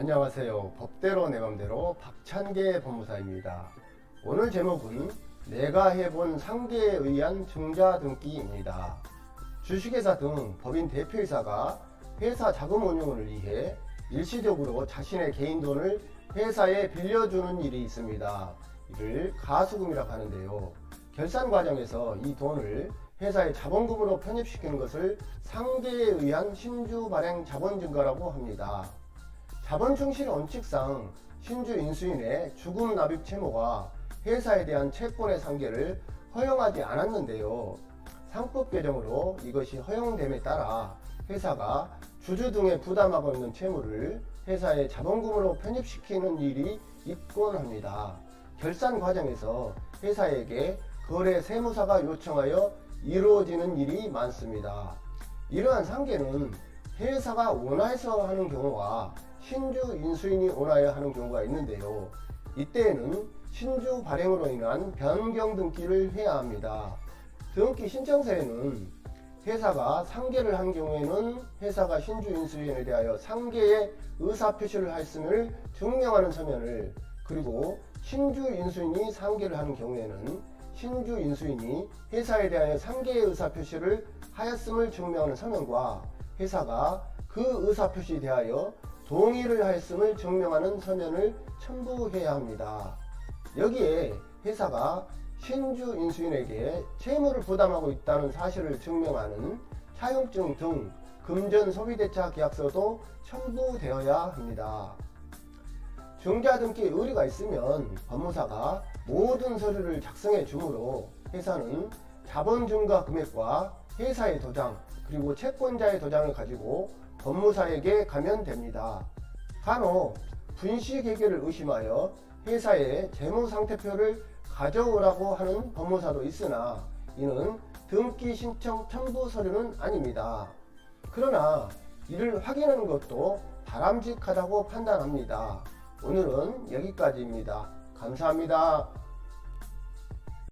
안녕하세요. 법대로 내 맘대로 박찬계 법무사입니다. 오늘 제목은 내가 해본 상계에 의한 증자 등기입니다. 주식회사 등 법인 대표이사가 회사 자금 운용을 위해 일시적으로 자신의 개인 돈을 회사에 빌려주는 일이 있습니다. 이를 가수금이라고 하는데요. 결산 과정에서 이 돈을 회사의 자본금으로 편입시키는 것을 상계에 의한 신주 발행 자본 증가라고 합니다. 자본 충실 원칙상 신주 인수인의 주금 납입 채무가 회사에 대한 채권의 상계를 허용하지 않았는데요. 상법 개정으로 이것이 허용됨에 따라 회사가 주주 등에 부담하고 있는 채무를 회사의 자본금으로 편입시키는 일이 있곤 합니다. 결산 과정에서 회사에게 거래 세무사가 요청하여 이루어지는 일이 많습니다. 이러한 상계는 회사가 원하여서 하는 경우와 신주 인수인이 원하여 하는 경우가 있는데요. 이때에는 신주 발행으로 인한 변경 등기를 해야 합니다. 등기 신청서에는 회사가 상계를 한 경우에는 회사가 신주 인수인에 대하여 상계의 의사 표시를 하였음을 증명하는 서면을 그리고 신주 인수인이 상계를 하는 경우에는 신주 인수인이 회사에 대하여 상계의 의사 표시를 하였음을 증명하는 서면과 회사가 그 의사 표시에 대하여 동의를 하였음을 증명하는 서면을 첨부해야 합니다. 여기에 회사가 신주 인수인에게 채무를 부담하고 있다는 사실을 증명하는 차용증 등 금전 소비대차 계약서도 첨부되어야 합니다. 중개자 등기 의뢰가 있으면 법무사가 모든 서류를 작성해 주므로 회사는 자본 증가 금액과 회사의 도장 그리고 채권자의 도장을 가지고 법무사에게 가면 됩니다. 간혹 분식 회계를 의심하여 회사의 재무상태표를 가져오라고 하는 법무사도 있으나 이는 등기 신청 첨부 서류는 아닙니다. 그러나 이를 확인하는 것도 바람직하다고 판단합니다. 오늘은 여기까지입니다. 감사합니다.